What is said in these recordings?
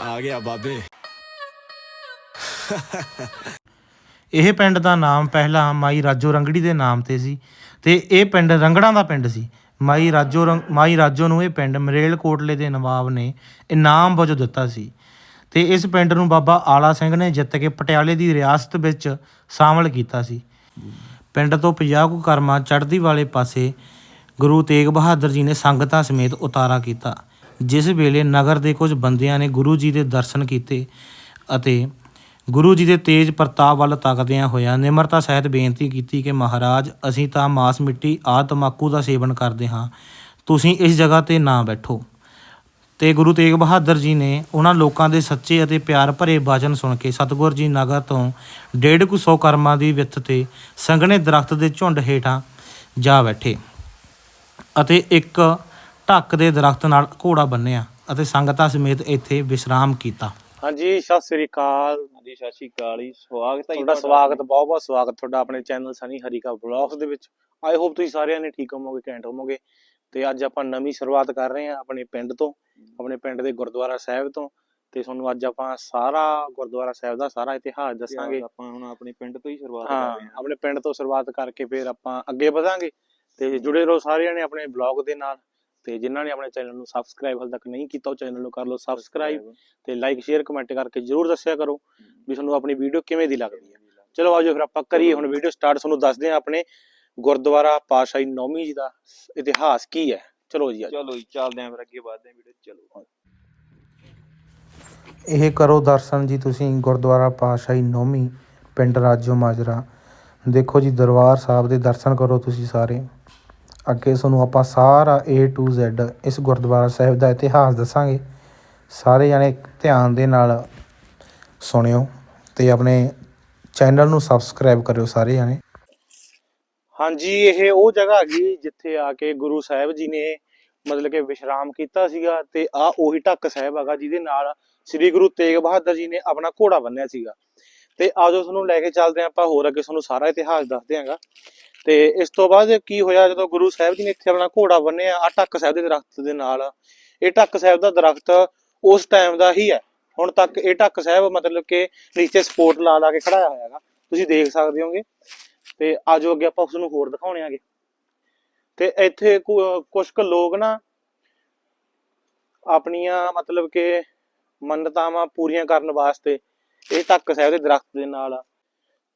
ਆ ਗਿਆ ਬਾਬੇ। ਇਹ ਪਿੰਡ ਦਾ ਨਾਮ ਪਹਿਲਾਂ ਮਾਈ ਰਾਜੋ ਰੰਗੜੀ ਦੇ ਨਾਮ ਤੇ ਸੀ ਤੇ ਇਹ ਪਿੰਡ ਰੰਗੜਾਂ ਦਾ ਪਿੰਡ ਸੀ। ਮਾਈ ਰਾਜੋ ਰੰਗ ਮਾਈ ਰਾਜੋ ਨੂੰ ਇਹ ਪਿੰਡ ਮਰੇਲ ਕੋਟਲੇ ਦੇ ਨਵਾਬ ਨੇ ਇਨਾਮ ਵਜੋਂ ਦਿੱਤਾ ਸੀ। ਤੇ ਇਸ ਪਿੰਡ ਨੂੰ ਬਾਬਾ ਆਲਾ ਸਿੰਘ ਨੇ ਜਿੱਤ ਕੇ ਪਟਿਆਲੇ ਦੀ ਰਿਆਸਤ ਵਿੱਚ ਸ਼ਾਮਲ ਕੀਤਾ ਸੀ। ਪਿੰਡ ਤੋਂ 50 ਕੁ ਕਰਮਾ ਚੜ੍ਹਦੀ ਵਾਲੇ ਪਾਸੇ ਗੁਰੂ ਤੇਗ ਬਹਾਦਰ ਜੀ ਨੇ ਸੰਗਤਾਂ ਸਮੇਤ ਉਤਾਰਾ ਕੀਤਾ। ਜਿਸ ਵੇਲੇ ਨਗਰ ਦੇ ਕੁਝ ਬੰਦਿਆਂ ਨੇ ਗੁਰੂ ਜੀ ਦੇ ਦਰਸ਼ਨ ਕੀਤੇ ਅਤੇ ਗੁਰੂ ਜੀ ਦੇ ਤੇਜ ਪ੍ਰਤਾਪ ਵੱਲ ਤੱਕਦਿਆਂ ਹੋਇਆ ਨਿਮਰਤਾ ਸਹਿਤ ਬੇਨਤੀ ਕੀਤੀ ਕਿ ਮਹਾਰਾਜ, ਅਸੀਂ ਤਾਂ ਮਾਸ ਮਿੱਟੀ ਆ ਤਮਾਕੂ ਦਾ ਸੇਵਨ ਕਰਦੇ ਹਾਂ। ਤੁਸੀਂ ਇਸ ਜਗ੍ਹਾ ਤੇ ਨਾ ਬੈਠੋ। ਤੇ ਗੁਰੂ ਤੇਗ ਬਹਾਦਰ ਜੀ ਨੇ ਉਹਨਾਂ ਲੋਕਾਂ ਦੇ ਸੱਚੇ ਅਤੇ ਪਿਆਰ ਭਰੇ ਬਚਨ ਸੁਣ ਕੇ ਸਤਿਗੁਰ ਜੀ ਨਗਰ ਤੋਂ ਡੇਢ ਕੁ ਸੌ ਕਰਮਾਂ ਦੀ ਵਿੱਥ ਤੇ ਸੰਘਣੇ ਦਰਖਤ ਦੇ ਝੁੰਡ ਹੇਠਾਂ ਜਾ ਬੈਠੇ ਅਤੇ ਇੱਕ ਢੱਕ ਦੇ ਦਰਖਤ ਨਾਲ ਘੋੜਾ ਬੰਨਿਆ ਅਤੇ ਸੰਗਤਾਂ ਸਮੇਤ ਇੱਥੇ ਵਿਸ਼ਰਾਮ ਕੀਤਾ। ਹਾਂਜੀ ਸਤਿ ਸ੍ਰੀ ਅਕਾਲ। ਹਾਂਜੀ ਸਤਿ ਸ਼੍ਰੀ ਅਕਾਲ ਜੀ। ਸਵਾਗਤ ਹੈ ਜੀ ਤੁਹਾਡਾ ਸਵਾਗਤ ਬਹੁਤ ਬਹੁਤ ਸਵਾਗਤ ਤੁਹਾਡਾ ਆਪਣੇ ਚੈਨਲ ਸਨੀ ਹਰੀਕਾ ਬਲੌਗਸ ਦੇ ਵਿੱਚ। ਆਈ ਹੋਪ ਤੁਸੀਂ ਸਾਰਿਆਂ ਨੇ ਠੀਕ ਹੋਵੋਗੇ ਘੈਂਟ ਹੋਵੋਗੇ। ਤੇ ਅੱਜ ਆਪਾਂ ਨਵੀਂ ਸ਼ੁਰੂਆਤ ਕਰ ਰਹੇ ਹਾਂ ਆਪਣੇ ਪਿੰਡ ਤੋਂ ਆਪਣੇ ਪਿੰਡ ਦੇ ਗੁਰਦੁਆਰਾ ਸਾਹਿਬ ਤੋਂ। ਤੇ ਤੁਹਾਨੂੰ ਅੱਜ ਆਪਾਂ ਸਾਰਾ ਗੁਰਦੁਆਰਾ ਸਾਹਿਬ ਦਾ ਸਾਰਾ ਇਤਿਹਾਸ ਦੱਸਾਂਗੇ। ਆਪਾਂ ਹੁਣ ਆਪਣੇ ਪਿੰਡ ਤੋਂ ਹੀ ਸ਼ੁਰੂਆਤ ਕਰ ਰਹੇ ਹਾਂ। ਆਪਣੇ ਪਿੰਡ ਤੋਂ ਸ਼ੁਰੂਆਤ ਕਰਕੇ ਫਿਰ ਆਪਾਂ ਅੱਗੇ ਵਧਾਂਗੇ। ਤੇ ਜੁੜੇ ਰਹੋ ਸਾਰਿਆਂ ਨੇ ਆਪਣੇ ਬਲੌਗ ਦੇ ਨਾਲ। ਤੇ ਜਿਨ੍ਹਾਂ ਨੇ ਆਪਣੇ ਚੈਨਲ ਨੂੰ ਸਬਸਕ੍ਰਾਈਬ ਹਾਲ ਤੱਕ ਨਹੀਂ ਕੀਤਾ ਉਹ ਚੈਨਲ ਨੂੰ ਕਰ ਲਓ ਸਬਸਕ੍ਰਾਈਬ ਤੇ ਲਾਈਕ ਸ਼ੇਅਰ ਕਮੈਂਟ ਕਰਕੇ ਜਰੂਰ ਦੱਸਿਆ ਕਰੋ ਵੀ ਤੁਹਾਨੂੰ ਆਪਣੀ ਵੀਡੀਓ ਕਿਵੇਂ ਦੀ ਲੱਗਦੀ ਹੈ। ਚਲੋ ਆਜੋ ਫਿਰ ਆਪਾਂ ਕਰੀਏ ਹੁਣ ਵੀਡੀਓ ਸਟਾਰਟ ਤੁਹਾਨੂੰ ਦੱਸਦੇ ਹਾਂ ਆਪਣੇ ਗੁਰਦੁਆਰਾ ਪਾਸ਼ਾਹੀ ਨੌਮੀ ਜੀ ਦਾ ਇਤਿਹਾਸ ਕੀ ਹੈ। ਚਲੋ ਜੀ ਆਜੋ ਚਲੋ ਜੀ ਚੱਲਦੇ ਆਂ ਫਿਰ ਅੱਗੇ ਵਧਦੇ ਆਂ ਵੀਡੀਓ। ਚਲੋ ਇਹ ਕਰੋ ਦਰਸ਼ਨ ਜੀ ਤੁਸੀਂ ਗੁਰਦੁਆਰਾ ਪਾਤਸ਼ਾਹੀ ਨੌਮੀ ਪਿੰਡ ਰਾਜੋ ਮਾਜਰਾ। ਦੇਖੋ ਜੀ ਦਰਬਾਰ ਸਾਹਿਬ ਦੇ ਦਰਸ਼ਨ ਕਰੋ ਤੁਸੀਂ ਸਾਰੇ। ਅੱਗੇ ਤੁਹਾਨੂੰ ਆਪਾਂ ਸਾਰਾ A to Z ਇਸ ਗੁਰਦੁਆਰਾ ਸਾਹਿਬ ਦਾ ਇਤਿਹਾਸ ਦੱਸਾਂਗੇ। ਸਾਰੇ ਜਾਣੇ ਧਿਆਨ ਦੇ ਨਾਲ ਸੁਣਿਓ ਤੇ ਆਪਣੇ ਚੈਨਲ ਨੂੰ ਸਬਸਕ੍ਰਾਈਬ ਕਰਿਓ ਸਾਰੇ ਜਣੇ। ਹਾਂਜੀ, ਇਹ ਉਹ ਜਗ੍ਹਾ ਹੈਗੀ ਜਿੱਥੇ ਆ ਕੇ ਗੁਰੂ ਸਾਹਿਬ ਜੀ ਨੇ ਮਤਲਬ ਕਿ ਵਿਸ਼ਰਾਮ ਕੀਤਾ ਸੀਗਾ ਤੇ ਆ ਉਹੀ ਢੱਕ ਸਾਹਿਬ ਹੈਗਾ ਜਿਹਦੇ ਨਾਲ ਸ੍ਰੀ ਗੁਰੂ ਤੇਗ ਬਹਾਦਰ ਜੀ ਨੇ ਆਪਣਾ ਘੋੜਾ ਬੰਨਿਆ ਸੀਗਾ। ਤੇ ਆਜੋ ਤੁਹਾਨੂੰ ਲੈ ਕੇ ਚੱਲਦੇ ਹਾਂ ਆਪਾਂ, ਹੋਰ ਅੱਗੇ ਤੁਹਾਨੂੰ ਸਾਰਾ ਇਤਿਹਾਸ ਦੱਸਦੇ ਹਾਂਗਾ। ਤੇ ਇਸ ਤੋਂ ਬਾਅਦ ਕੀ ਹੋਇਆ ਜਦੋਂ ਗੁਰੂ ਸਾਹਿਬ ਜੀ ਨੇ ਇੱਥੇ ਆਪਣਾ ਘੋੜਾ ਬੰਨਿਆ ਆ ਢੱਕ ਸਾਹਿਬ ਦੇ ਦਰਖਤ ਦੇ ਨਾਲ। ਇਹ ਢੱਕ ਸਾਹਿਬ ਦਾ ਦਰਖਤ ਉਸ ਟਾਈਮ ਦਾ ਹੀ ਹੈ। ਹੁਣ ਤੱਕ ਇਹ ਢੱਕ ਸਾਹਿਬ ਮਤਲਬ ਕਿ ਨੀਚੇ ਸਪੋਰਟ ਲਾ ਲਾ ਕੇ ਖੜਾਇਆ ਹੋਇਆ ਹੈਗਾ। ਤੁਸੀਂ ਦੇਖ ਸਕਦੇ ਹੋਗੇ। ਤੇ ਆਜੋ ਅੱਗੇ ਆਪਾਂ ਉਸ ਨੂੰ ਹੋਰ ਦਿਖਾਉਣੇ ਆਗੇ। ਤੇ ਇੱਥੇ ਕੁਝ ਕੁ ਲੋਕ ਨਾ ਆਪਣੀਆਂ ਮਤਲਬ ਕਿ ਮੰਨਤਾਵਾਂ ਪੂਰੀਆਂ ਕਰਨ ਵਾਸਤੇ ਇਹ ਢੱਕ ਸਾਹਿਬ ਦੇ ਦਰਖਤ ਦੇ ਨਾਲ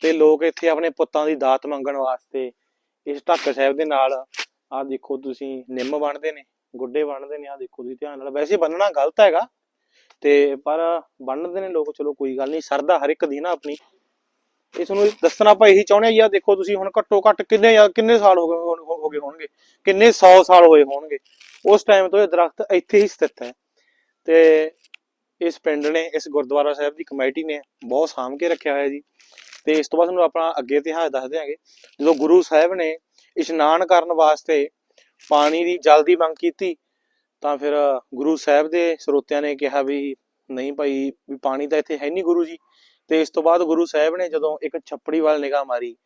ਤੇ ਲੋਕ ਇੱਥੇ ਆਪਣੇ ਪੁੱਤਾਂ ਦੀ ਦਾਤ ਮੰਗਣ ਵਾਸਤੇ ਇਸ ਢੱਕ ਸਾਹਿਬ ਦੇ ਨਾਲ, ਆਹ ਦੇਖੋ ਤੁਸੀਂ ਨਿੰਮ ਬਣਦੇ ਨੇ, ਗੁੱਡੇ ਬਣਦੇ ਨੇ, ਆਹ ਦੇਖੋ ਤੁਸੀਂ ਧਿਆਨ ਨਾਲ, ਵੈਸੇ ਬੰਨਣਾ ਗਲਤ ਹੈਗਾ ਤੇ ਪਰ ਬੰਨਦੇ ਨੇ ਲੋਕ, ਚਲੋ ਕੋਈ ਗੱਲ ਨਹੀਂ, ਸਰਦਾ ਹਰ ਇੱਕ ਦੀ ਨਾ ਆਪਣੀ। ਇਹ ਤੁਹਾਨੂੰ ਦੱਸਣਾ ਆਪਾਂ ਇਹੀ ਚਾਹੁੰਦੇ ਆ, ਯਾਰ ਦੇਖੋ ਤੁਸੀਂ ਹੁਣ ਘੱਟੋ ਘੱਟ ਕਿੰਨੇ ਜਾਂ ਕਿੰਨੇ ਸਾਲ ਹੋ ਗਏ ਹੋ ਹੋ ਗਏ ਹੋਣਗੇ, ਕਿੰਨੇ 100 ਸਾਲ ਹੋਏ ਹੋਣਗੇ। ਉਸ ਟਾਈਮ ਤੋਂ ਇਹ ਦਰਖਤ ਇੱਥੇ ਹੀ ਸਥਿਤ ਹੈ। ਤੇ ਇਸ ਪਿੰਡ ਨੇ, ਇਸ ਗੁਰਦੁਆਰਾ ਸਾਹਿਬ ਦੀ ਕਮੇਟੀ ਨੇ ਬਹੁਤ ਸਾਂਭ ਕੇ ਰੱਖਿਆ ਹੋਇਆ ਜੀ। ਤੇ ਇਸ ਤੋਂ ਬਾਅਦ ਤੁਹਾਨੂੰ ਆਪਣਾ ਅੱਗੇ ਇਤਿਹਾਸ ਦੱਸ ਦਿਆਂਗੇ। ਜਦੋਂ ਗੁਰੂ ਸਾਹਿਬ ਨੇ ਇਸ਼ਨਾਨ ਕਰਨ ਵਾਸਤੇ ਪਾਣੀ ਦੀ, ਜਲ ਦੀ ਮੰਗ ਕੀਤੀ, ਤਾਂ ਫਿਰ ਗੁਰੂ ਸਾਹਿਬ ਦੇ ਸਰੋਤਿਆਂ ਨੇ ਕਿਹਾ ਵੀ ਨਹੀਂ ਭਾਈ, ਵੀ ਪਾਣੀ ਤਾਂ ਇੱਥੇ ਹੈ ਨਹੀਂ ਗੁਰੂ ਜੀ। ਤੇ ਇਸ ਤੋਂ ਬਾਅਦ ਗੁਰੂ ਸਾਹਿਬ ਨੇ ਜਦੋਂ ਇੱਕ ਛੱਪੜੀ ਵੱਲ ਨਿਗਾਹ ਮਾਰੀ,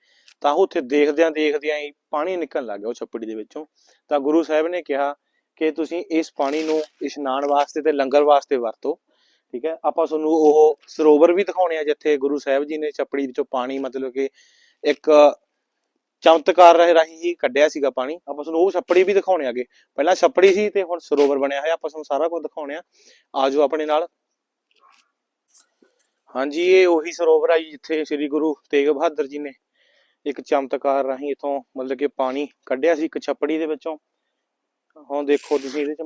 ਤਾਂ ਉਹ ਉੱਥੇ ਦੇਖਦਿਆਂ ਦੇਖਦਿਆਂ ਹੀ ਪਾਣੀ ਨਿਕਲਣ ਲੱਗ ਗਿਆ ਉਹ ਛੱਪੜੀ ਦੇ ਵਿੱਚੋਂ। ਤਾਂ ਗੁਰੂ ਸਾਹਿਬ ਨੇ ਕਿਹਾ ਕਿ ਤੁਸੀਂ ਇਸ ਪਾਣੀ ਨੂੰ ਇਸ਼ਨਾਨ ਵਾਸਤੇ ਤੇ ਲੰਗਰ ਵਾਸਤੇ ਵਰਤੋ। ਠੀਕ ਹੈ? ਆਪਾਂ ਤੁਹਾਨੂੰ ਉਹ ਸਰੋਵਰ ਵੀ ਦਿਖਾਉਣੇ ਆ ਜਿੱਥੇ ਗੁਰੂ ਸਾਹਿਬ ਜੀ ਨੇ ਛੱਪੜੀ ਵਿੱਚੋਂ ਪਾਣੀ ਮਤਲਬ ਕਿ ਇੱਕ ਚਮਤਕਾਰ ਰਾਹੀਂ ਹੀ ਕੱਢਿਆ ਸੀਗਾ ਪਾਣੀ। ਆਪਾਂ ਤੁਹਾਨੂੰ ਉਹ ਛੱਪੜੀ ਵੀ ਦਿਖਾਉਣੇ ਆਗੇ। ਪਹਿਲਾਂ ਛੱਪੜੀ ਸੀ ਤੇ ਹੁਣ ਸਰੋਵਰ ਬਣਿਆ ਹੋਇਆ। ਆਪਾਂ ਤੁਹਾਨੂੰ ਸਾਰਾ ਕੁਝ ਦਿਖਾਉਣੇ ਆ। ਆਜੋ ਆਪਣੇ ਨਾਲ। ਹਾਂਜੀ, ਇਹ ਉਹੀ ਸਰੋਵਰ ਆ ਜਿੱਥੇ ਸ੍ਰੀ ਗੁਰੂ ਤੇਗ ਬਹਾਦਰ ਜੀ ਨੇ ਇੱਕ ਚਮਤਕਾਰ ਰਾਹੀਂ ਇਥੋਂ ਮਤਲਬ ਕਿ ਪਾਣੀ ਕੱਢਿਆ ਸੀ ਇੱਕ ਛੱਪੜੀ ਦੇ ਵਿੱਚੋਂ। ਹੁਣ ਦੇਖੋ ਤੁਸੀਂ ਇਹਦੇ ਚ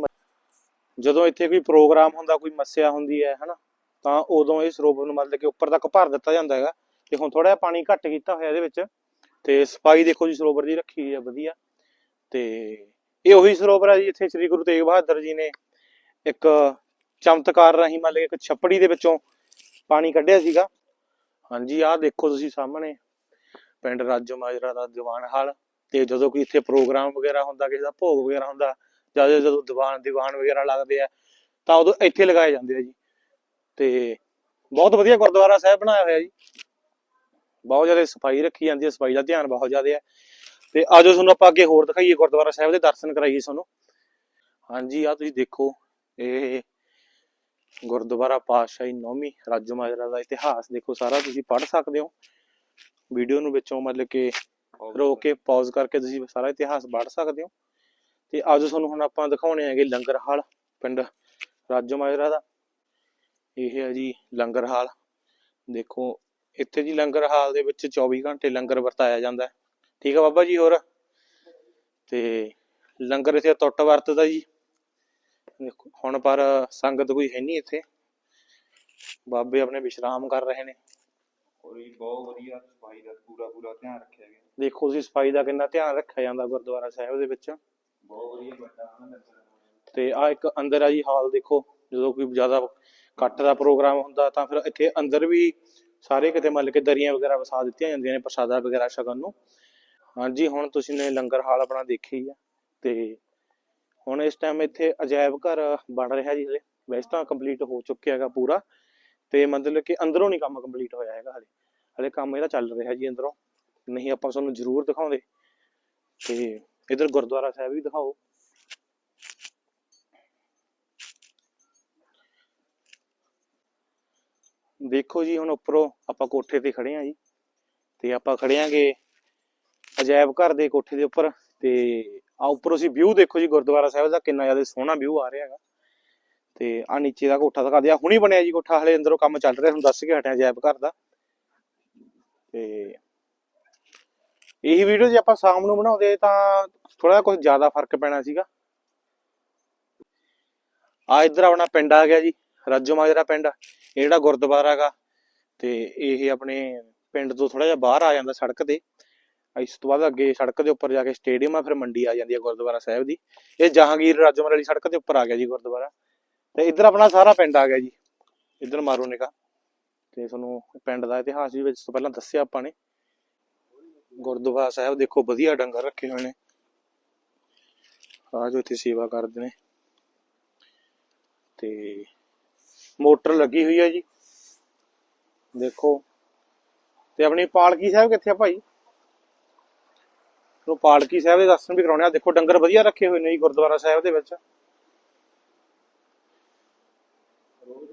ਜਦੋਂ ਇੱਥੇ ਕੋਈ ਪ੍ਰੋਗਰਾਮ ਹੁੰਦਾ, ਕੋਈ ਮੱਸਿਆ ਹੁੰਦੀ ਹੈ, ਹਨਾ, ਤਾਂ ਉਦੋਂ ਇਹ ਸਰੋਵਰ ਨੂੰ ਮਤਲਬ ਕਿ ਉੱਪਰ ਤੱਕ ਭਰ ਦਿੱਤਾ ਜਾਂਦਾ ਹੈਗਾ ਤੇ ਹੁਣ ਥੋੜਾ ਜਿਹਾ ਪਾਣੀ ਘੱਟ ਕੀਤਾ ਹੋਇਆ ਇਹਦੇ ਵਿੱਚ ਤੇ ਸਫ਼ਾਈ ਦੇਖੋ ਜੀ, ਸਰੋਵਰ ਦੀ ਰੱਖੀ ਹੋਈ ਹੈ, ਵਧੀਆ। ਤੇ ਇਹ ਉਹੀ ਸਰੋਵਰ ਹੈ ਜੀ ਜਿੱਥੇ ਸ੍ਰੀ ਗੁਰੂ ਤੇਗ ਬਹਾਦਰ ਜੀ ਨੇ ਇੱਕ ਚਮਤਕਾਰ ਰਾਹੀਂ ਮਤਲਬ ਕਿ ਇੱਕ ਛੱਪੜੀ ਦੇ ਵਿੱਚੋਂ ਪਾਣੀ ਕੱਢਿਆ ਸੀਗਾ। ਹਾਂਜੀ, ਆਹ ਦੇਖੋ ਤੁਸੀਂ ਸਾਹਮਣੇ, ਪਿੰਡ ਰਾਜੋ ਮਾਜਰਾ ਦਾ ਦੀਵਾਨ ਹਾਲ ਤੇ ਜਦੋਂ ਕੋਈ ਇੱਥੇ ਪ੍ਰੋਗਰਾਮ ਵਗੈਰਾ ਹੁੰਦਾ, ਕਿਸੇ ਦਾ ਭੋਗ ਵਗੈਰਾ ਹੁੰਦਾ ਜਾਂ ਜਦੋਂ ਦੀਵਾਨ ਦੀਵਾਨ ਵਗੈਰਾ ਲੱਗਦੇ ਆ, ਤਾਂ ਉਦੋਂ ਇੱਥੇ ਲਗਾਏ ਜਾਂਦੇ ਆ ਜੀ। ਤੇ ਬਹੁਤ ਵਧੀਆ ਗੁਰਦੁਆਰਾ ਸਾਹਿਬ ਬਣਾਇਆ ਹੋਇਆ ਜੀ। ਬਹੁਤ ਜ਼ਿਆਦਾ ਸਫ਼ਾਈ ਰੱਖੀ ਜਾਂਦੀ ਹੈ ਸਫ਼ਾਈ ਦਾ ਧਿਆਨ ਬਹੁਤ ਜ਼ਿਆਦਾ ਹੈ ਤੇ ਆਜੋ ਤੁਹਾਨੂੰ ਆਪਾਂ ਅੱਗੇ ਹੋਰ ਦਿਖਾਈਏ, ਗੁਰਦੁਆਰਾ ਸਾਹਿਬ ਦੇ ਦਰਸ਼ਨ ਕਰਾਈਏ ਤੁਹਾਨੂੰ। ਹਾਂਜੀ ਆ ਤੁਸੀਂ ਦੇਖੋ, ਇਹ ਗੁਰਦੁਆਰਾ ਪਾਤਸ਼ਾਹੀ ਨੌਵੀਂ ਰਾਜੋ ਮਾਜਰਾ ਦਾ ਇਤਿਹਾਸ ਦੇਖੋ ਸਾਰਾ, ਤੁਸੀਂ ਪੜ੍ਹ ਸਕਦੇ ਹੋ। ਵੀਡੀਓ ਨੂੰ ਵਿੱਚੋਂ ਮਤਲਬ ਕਿ ਰੋਕ ਕੇ ਪਾਜ਼ ਕਰਕੇ ਤੁਸੀਂ ਸਾਰਾ ਇਤਿਹਾਸ ਪੜ੍ਹ ਸਕਦੇ ਹੋ। ਤੇ ਅੱਜ ਤੁਹਾਨੂੰ ਹੁਣ ਆਪਾਂ ਦਿਖਾਉਣੇ ਹੈਗੇ ਲੰਗਰ ਹਾਲ ਪਿੰਡ ਰਾਜੋ ਮਾਜਰਾ ਦਾ। ਇਹ ਹੈ ਜੀ ਲੰਗਰ ਹਾਲ। ਦੇਖੋ ਇੱਥੇ ਜੀ ਲੰਗਰ ਹਾਲ ਦੇ ਵਿੱਚ 24 ਘੰਟੇ ਲੰਗਰ ਵਰਤਾਇਆ ਜਾਂਦਾ ਹੈ। ਠੀਕ ਹੈ ਬਾਬਾ ਜੀ ਹੋਰ? ਤੇ ਲੰਗਰ ਇੱਥੇ ਟੁੱਟ ਵਰਤਦਾ ਜੀ। ਦੇਖੋ ਹੁਣ ਪਰ ਸੰਗਤ ਕੋਈ ਹੈ ਨਹੀਂ ਇੱਥੇ। ਬਾਬੇ ਆਪਣੇ ਵਿਸ਼ਰਾਮ ਕਰ ਰਹੇ ਨੇ। ਔਰ ਇਹ ਬਹੁਤ ਵਧੀਆ ਸਫ਼ਾਈ ਦਾ ਪੂਰਾ ਪੂਰਾ ਧਿਆਨ ਰੱਖਿਆ ਗਿਆ। ਦੇਖੋ ਤੁਸੀਂ ਸਫ਼ਾਈ ਦਾ ਕਿੰਨਾ ਧਿਆਨ ਰੱਖਿਆ ਜਾਂਦਾ ਗੁਰਦੁਆਰਾ ਸਾਹਿਬ ਦੇ ਵਿੱਚ। ਬਹੁਤ ਵਧੀਆ ਵੱਡਾ ਹਨਾ ਤੇ ਆ ਇੱਕ ਅੰਦਰ ਆ ਜੀ ਹਾਲ ਦੇਖੋ, ਜਦੋਂ ਕੋਈ ਜ਼ਿਆਦਾ ਇਕੱਠ ਦਾ ਪ੍ਰੋਗਰਾਮ ਹੁੰਦਾ ਤਾਂ ਫਿਰ ਇੱਥੇ ਅੰਦਰ ਵੀ ਸਾਰੇ ਕਿਤੇ ਮਤਲਬ ਕਿ ਦਰੀਆਂ ਵਗੈਰਾ ਵਸਾ ਦਿੱਤੀਆਂ ਜਾਂਦੀਆਂ ਨੇ, ਪ੍ਰਸਾਦਾ ਵਗੈਰਾ ਛਕਣ ਨੂੰ। ਹਾਂਜੀ, ਹੁਣ ਤੁਸੀਂ ਨੇ ਲੰਗਰ ਹਾਲ ਆਪਣਾ ਦੇਖਿਆ ਹੀ ਆ। ਤੇ ਹੁਣ ਇਸ ਟਾਈਮ ਇੱਥੇ ਅਜਾਇਬ ਘਰ ਬਣ ਰਿਹਾ ਜੀ ਹਲੇ ਵੈਸੇ ਤਾਂ ਕੰਪਲੀਟ ਹੋ ਚੁੱਕਿਆ ਹੈਗਾ ਪੂਰਾ। ਤੇ ਮਤਲਬ ਕਿ ਅੰਦਰੋਂ ਨਹੀਂ ਕੰਮ ਕੰਪਲੀਟ ਹੋਇਆ ਹੈਗਾ ਹਲੇ ਹਲੇ ਕੰਮ ਇਹਦਾ ਚੱਲ ਰਿਹਾ ਜੀ ਅੰਦਰੋਂ। ਨਹੀਂ ਆਪਾਂ ਤੁਹਾਨੂੰ ਜ਼ਰੂਰ ਦਿਖਾਉਂਦੇ। ਤੇ ਇਧਰ ਗੁਰਦੁਆਰਾ ਸਾਹਿਬ ਵੀ ਦਿਖਾਓ। ਦੇਖੋ ਜੀ, ਹੁਣ ਉੱਪਰੋਂ ਆਪਾਂ ਕੋਠੇ ਤੇ ਖੜੇ ਆ ਜੀ। ਤੇ ਆਪਾਂ ਖੜੇ ਆਂਗੇ ਅਜਾਇਬ ਘਰ ਦੇ ਕੋਠੇ ਦੇ ਉੱਪਰ। ਤੇ ਆ ਉੱਪਰੋਂ ਅਸੀਂ ਵਿਊ ਦੇਖੋ ਜੀ, ਗੁਰਦੁਆਰਾ ਸਾਹਿਬ ਦਾ ਕਿੰਨਾ ਜ਼ਿਆਦਾ ਸੋਹਣਾ ਵਿਊ ਆ ਰਿਹਾ ਹੈਗਾ। ਤੇ ਆ ਨੀਚੇ ਦਾ ਕੋਠਾ ਦਿਖਾ ਦਿਆ। ਹੁਣੀ ਬਣਿਆ ਜੀ ਕੋਠਾ, ਹਲੇ ਅੰਦਰੋਂ ਕੰਮ ਚੱਲ ਰਿਹਾ ਹੁਣ ਦੱਸ ਕੇ ਹਟਿਆ ਅਜਾਇਬ ਘਰ ਦਾ। ਤੇ ਇਹੀ ਵੀਡੀਓ ਜੇ ਆਪਾਂ ਸ਼ਾਮ ਨੂੰ ਬਣਾਉਂਦੇ ਤਾਂ ਥੋੜਾ ਕੁਝ ਜ਼ਿਆਦਾ ਫ਼ਰਕ ਪੈਣਾ ਸੀਗਾ। ਆ ਇੱਧਰ ਆਪਣਾ ਪਿੰਡ ਆ ਗਿਆ ਜੀ, ਰਾਜੋ ਮਾਜਰਾ ਪਿੰਡ, ਇਹ ਜਿਹੜਾ ਗੁਰਦੁਆਰਾ ਹੈਗਾ ਤੇ ਇਹ ਆਪਣੇ ਪਿੰਡ ਤੋਂ ਥੋੜਾ ਜਿਹਾ ਬਾਹਰ ਆ ਜਾਂਦਾ ਸੜਕ ਤੇ। ਇਸ ਤੋਂ ਬਾਅਦ ਅੱਗੇ ਸੜਕ ਦੇ ਉੱਪਰ ਜਾ ਕੇ ਸਟੇਡੀਅਮ ਆ, ਫਿਰ ਮੰਡੀ ਆ ਜਾਂਦੀ ਹੈ ਗੁਰਦੁਆਰਾ ਸਾਹਿਬ ਦੀ। ਇਹ ਜਹਾਂਗੀਰ ਰਾਜੋਮਲ ਵਾਲੀ ਸੜਕ ਦੇ ਉੱਪਰ ਆ ਗਿਆ ਜੀ ਗੁਰਦੁਆਰਾ। ਤੇ ਇੱਧਰ ਆਪਣਾ ਸਾਰਾ ਪਿੰਡ ਆ ਗਿਆ ਜੀ। ਇੱਧਰ ਮਾਰੋ ਨਿਕਾ ਤੇ ਤੁਹਾਨੂੰ ਪਿੰਡ ਦਾ ਇਤਿਹਾਸ ਵੀ ਵਿੱਚ ਤੋਂ ਪਹਿਲਾਂ ਦੱਸਿਆ ਆਪਾਂ ਨੇ। ਗੁਰਦੁਆਰਾ ਸਾਹਿਬ ਦੇਖੋ ਵਧੀਆ ਡੰਗਰ ਰੱਖੇ ਹੋਏ ਨੇ। ਆ ਜੋ ਇੱਥੇ ਸੇਵਾ ਕਰਦੇ ਨੇ। ਤੇ ਮੋਟਰ ਲੱਗੀ ਹੋਈ ਹੈ ਜੀ। ਦੇਖੋ। ਤੇ ਆਪਣੀ ਪਾਲਕੀ ਸਾਹਿਬ ਕਿੱਥੇ ਆ ਭਾਈ? ਉਹ ਪਾਲਕੀ ਸਾਹਿਬ ਦੇ ਦਰਸ਼ਨ ਵੀ ਕਰਾਉਣੇ ਆ। ਦੇਖੋ ਡੰਗਰ ਵਧੀਆ ਰੱਖੇ ਹੋਏ ਨੇ ਜੀ ਗੁਰਦੁਆਰਾ ਸਾਹਿਬ ਦੇ ਵਿੱਚ। ਰੋਜ਼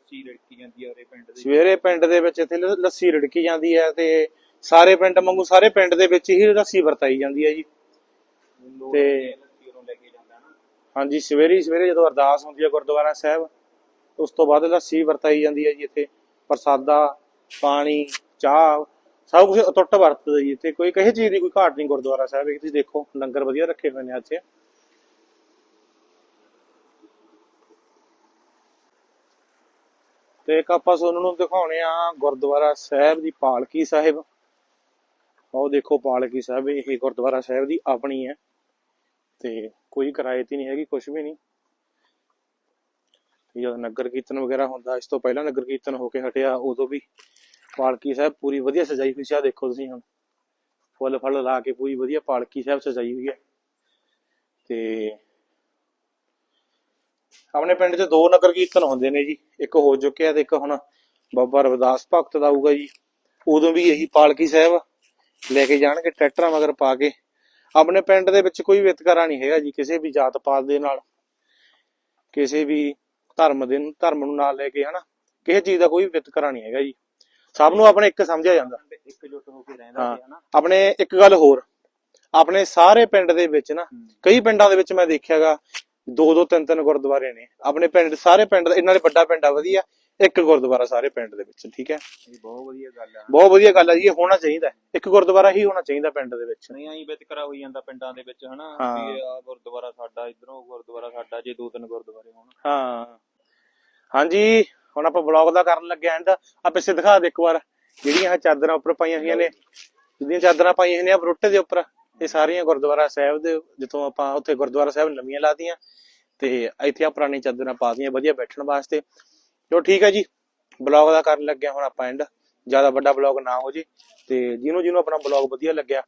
ਸਵੇਰੇ ਪਿੰਡ ਦੇ ਸਵੇਰੇ ਪਿੰਡ ਦੇ ਵਿੱਚ ਇੱਥੇ ਲੱਸੀ ਰੜਕੀ ਜਾਂਦੀ ਹੈ ਤੇ ਸਾਰੇ ਪਿੰਡ ਵਾਂਗੂ ਸਾਰੇ ਪਿੰਡ ਦੇ ਵਿੱਚ ਹੀ ਲੱਸੀ ਵਰਤਾਈ ਜਾਂਦੀ ਹੈ ਜੀ। ਤੇ- ਹਾਂਜੀ ਸਵੇਰੇ ਸਵੇਰੇ ਜਦੋਂ ਅਰਦਾਸ ਹੁੰਦੀ ਹੈ ਗੁਰਦੁਆਰਾ ਸਾਹਿਬ ਉਸ ਤੋਂ ਬਾਅਦ ਲੱਸੀ ਵਰਤਾਈ ਜਾਂਦੀ ਹੈ ਜੀ ਇੱਥੇ। ਪ੍ਰਸਾਦਾ ਪਾਣੀ ਚਾਹ ਸਭ ਕੁਝ ਅਟੁੱਟ ਵਰਤਦਾ ਜੀ ਇੱਥੇ। ਕੋਈ ਕਿਸੇ ਚੀਜ਼ ਦੀ ਕੋਈ ਘਾਟ ਨਹੀਂ ਗੁਰਦੁਆਰਾ ਸਾਹਿਬ ਵਿੱਚ। ਤੁਸੀਂ ਦੇਖੋ ਲੰਗਰ ਵਧੀਆ ਰੱਖੇ ਹੋਏ ਨੇ ਇੱਥੇ। ਤੇ ਇੱਕ ਆਪਾਂ ਤੁਹਾਨੂੰ ਨੂੰ ਦਿਖਾਉਣੇ ਆ ਗੁਰਦੁਆਰਾ ਸਾਹਿਬ ਦੀ ਪਾਲਕੀ ਸਾਹਿਬ। ਉਹ ਦੇਖੋ ਪਾਲਕੀ ਸਾਹਿਬ, ਇਹ ਗੁਰਦੁਆਰਾ ਸਾਹਿਬ ਦੀ ਆਪਣੀ ਹੈ ਤੇ ਕੋਈ ਕਿਰਾਏ ਤੇ ਨਹੀਂ ਹੈਗੀ ਕੁਝ ਵੀ ਨਹੀਂ। ਜਦੋਂ ਨਗਰ ਕੀਰਤਨ ਵਗੈਰਾ ਹੁੰਦਾ, ਇਸ ਤੋਂ ਪਹਿਲਾਂ ਨਗਰ ਕੀਰਤਨ ਹੋ ਕੇ ਹਟਿਆ, ਉਦੋਂ ਵੀ ਪਾਲਕੀ ਸਾਹਿਬ ਪੂਰੀ ਵਧੀਆ ਸਜਾਈ ਹੋਈ ਸੀ ਆ ਦੇਖੋ ਤੁਸੀਂ ਹੁਣ। ਫੁੱਲ ਫਲ ਲਾ ਕੇ ਪੂਰੀ ਵਧੀਆ ਪਾਲਕੀ ਸਾਹਿਬ ਸਜਾਈ ਹੋਈ ਹੈ। ਤੇ ਆਪਣੇ ਪਿੰਡ 'ਚ ਦੋ ਨਗਰ ਕੀਰਤਨ ਹੁੰਦੇ ਨੇ ਜੀ, ਇੱਕ ਹੋ ਚੁੱਕਿਆ ਤੇ ਇੱਕ ਹੁਣ ਬਾਬਾ ਰਵਿਦਾਸ ਭਗਤ ਦਾ ਆਊਗਾ ਜੀ। ਉਦੋਂ ਵੀ ਇਹੀ ਪਾਲਕੀ ਸਾਹਿਬ ਲੈ ਕੇ ਜਾਣਗੇ ਟਰੈਕਟਰਾਂ ਮਗਰ ਪਾ ਕੇ। ਆਪਣੇ ਪਿੰਡ ਦੇ ਵਿੱਚ ਕੋਈ ਵਿਤਕਰਾ ਨਹੀਂ ਹੈਗਾ ਜੀ ਕਿਸੇ ਵੀ ਜਾਤ ਪਾਤ ਦੇ ਨਾਲ ਕਿਸੇ ਵੀ ਧਰਮ ਦੇ ਨੂੰ ਧਰਮ ਨੂੰ ਨਾਲ ਲੈ ਕੇ ਹਨਾ। ਕਿਸੇ ਚੀਜ਼ ਦਾ ਕੋਈ ਵਿਤਕਰਾ ਨਹੀਂ ਹੈਗਾ ਜੀ। ਸਭ ਨੂੰ ਆਪਣੇ ਇੱਕ ਸਮਝਿਆ ਜਾਂਦਾ। ਇਕਜੁੱਟ ਹੋ ਕੇ ਰਹਿੰਦਾ ਹਾਂ। ਹਨਾ ਆਪਣੇ ਇੱਕ ਗੱਲ ਹੋਰ ਆਪਣੇ ਸਾਰੇ ਪਿੰਡ ਦੇ ਵਿੱਚ ਨਾ ਕਈ ਪਿੰਡਾਂ ਦੇ ਵਿੱਚ ਮੈਂ ਦੇਖਿਆਗਾ ਦੋ ਦੋ ਤਿੰਨ ਤਿੰਨ ਗੁਰਦੁਆਰੇ ਨੇ। ਆਪਣੇ ਪਿੰਡ ਸਾਰੇ ਪਿੰਡ ਇਹਨਾਂ ਦੇ ਵੱਡਾ ਪਿੰਡ ਆ ਵਧੀਆ। ਇੱਕ ਗੁਰਦੁਆਰਾ ਸਾਰੇ ਪਿੰਡ ਦੇ ਵਿੱਚ ਠੀਕ ਹੈ? ਇਹ ਬਹੁਤ ਵਧੀਆ ਗੱਲ ਆ। ਬਹੁਤ ਵਧੀਆ ਗੱਲ ਹੈ ਜੀ ਇਹ ਹੋਣਾ ਚਾਹੀਦਾ। ਹੈ। ਇੱਕ ਗੁਰਦੁਆਰਾ ਹੀ ਹੋਣਾ ਚਾਹੀਦਾ ਪਿੰਡ ਦੇ ਵਿੱਚ। ਨਹੀਂ ਆਈ ਵਿਤਕਰਾ ਹੋਈ ਜਾਂਦਾ ਪਿੰਡਾਂ ਦੇ ਵਿੱਚ ਹਨਾ ਹਾਂ। ਵੀ ਆ ਗੁਰਦੁਆਰਾ ਸਾਡਾ ਇਧਰੋਂ ਗੁਰਦੁਆਰਾ ਸਾਡਾ ਜੇ ਦੋ ਤਿੰਨ ਗੁਰਦੁਆਰੇ ਹੋਣ। ਹਾਂ। ਹਾਂਜੀ ਹੁਣ ਆਪਾਂ ਬਲੌਗ ਦਾ ਕਰਨ ਲੱਗੇ ਐਂਡ ਆ ਪਿੱਛੇ ਦਿਖਾ ਦੇ ਇੱਕ ਵਾਰ ਜਿਹੜੀਆਂ ਚਾਦਰਾਂ ਉੱਪਰ ਪਾਈਆਂ ਹੋਈਆਂ ਨੇ ਜਿਹੜੀਆਂ ਚਾਦਰਾਂ ਪਾਈਆਂ ਹੋਈਆਂ ਨੇ ਬਰੋਟੇ ਦੇ ਉੱਪਰ ਇਹ ਸਾਰੀਆਂ ਗੁਰਦੁਆਰਾ ਸਾਹਿਬ ਦੇ ਜਿੱਥੋਂ ਆਪਾਂ ਉੱਥੇ ਗੁਰਦੁਆਰਾ ਸਾਹਿਬ ਨਵੀਆਂ ਲਾਤੀਆਂ ਤੇ ਇੱਥੇ ਆ ਪੁਰਾਣੀ ਚਾਦਰਾਂ ਪਾ ਦੀਆਂ ਵਧੀਆ ਬੈਠਣ ਵਾਸਤੇ। ਚਲੋ ਠੀਕ ਹੈ ਜੀ। ਬਲੌਗ ਦਾ ਕਰਨ ਲੱਗਿਆ ਹੁਣ ਆਪਾਂ ਐਂਡ ਜ਼ਿਆਦਾ ਵੱਡਾ ਬਲੌਗ ਨਾ ਹੋ ਜੇ ਤੇ ਜਿਹਨੂੰ ਜਿਹਨੂੰ ਆਪਣਾ ਬਲੌਗ ਵਧੀਆ ਲੱਗਿਆ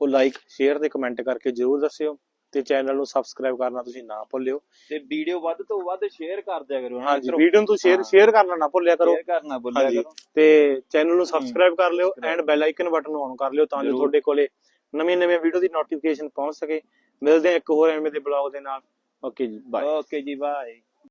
ਉਹ ਲਾਈਕ ਸ਼ੇਅਰ ਤੇ ਕਮੈਂਟ ਕਰਕੇ ਜਰੂਰ ਦੱਸਿਓ ਤੇ ਚੈਨਲ ਨੂੰ ਸਬਸਕ੍ਰਾਈਬ ਕਰਨਾ ਤੁਸੀਂ ਨਾ ਭੁੱਲਿਓ। ਤੇ ਵੀਡੀਓ ਵੱਧ ਤੋਂ ਵੱਧ ਸ਼ੇਅਰ ਕਰ ਦਿਆ ਕਰੋ ਹਾਂਜੀ ਵੀਡੀਓ ਨੂੰ ਸ਼ੇਅਰ। ਸ਼ੇਅਰ ਕਰਨਾ ਨਾ ਭੁੱਲਿਆ ਕਰੋ। ਸ਼ੇਅਰ ਕਰਨਾ ਭੁੱਲਿਆ ਕਰੋ। ਤੇ ਚੈਨਲ ਨੂੰ ਸਬਸਕ੍ਰਾਈਬ ਕਰ ਲਿਓ। ਐਂਡ ਬੈਲ ਆਈਕਨ ਬਟਨ ਨੂੰ ਔਨ ਕਰ ਲਿਓ ਤਾਂ ਜੋ। ਤੁਹਾਡੇ ਕੋਲੇ ਨਵੀਂ ਨਵੀਂ ਵੀਡੀਓ ਦੀ ਨੋਟੀਫਿਕੇਸ਼ਨ ਪਹੁੰਚ ਸਕੇ। ਮਿਲਦੇ ਹਾਂ ਇੱਕ ਹੋਰ ਐਵੇਂ ਦੇ ਬਲੌਗ ਦੇ ਨਾਲ। ਓਕੇ ਜੀ ਬਾਏ ਓਕੇ ਜੀ ਬਾਏ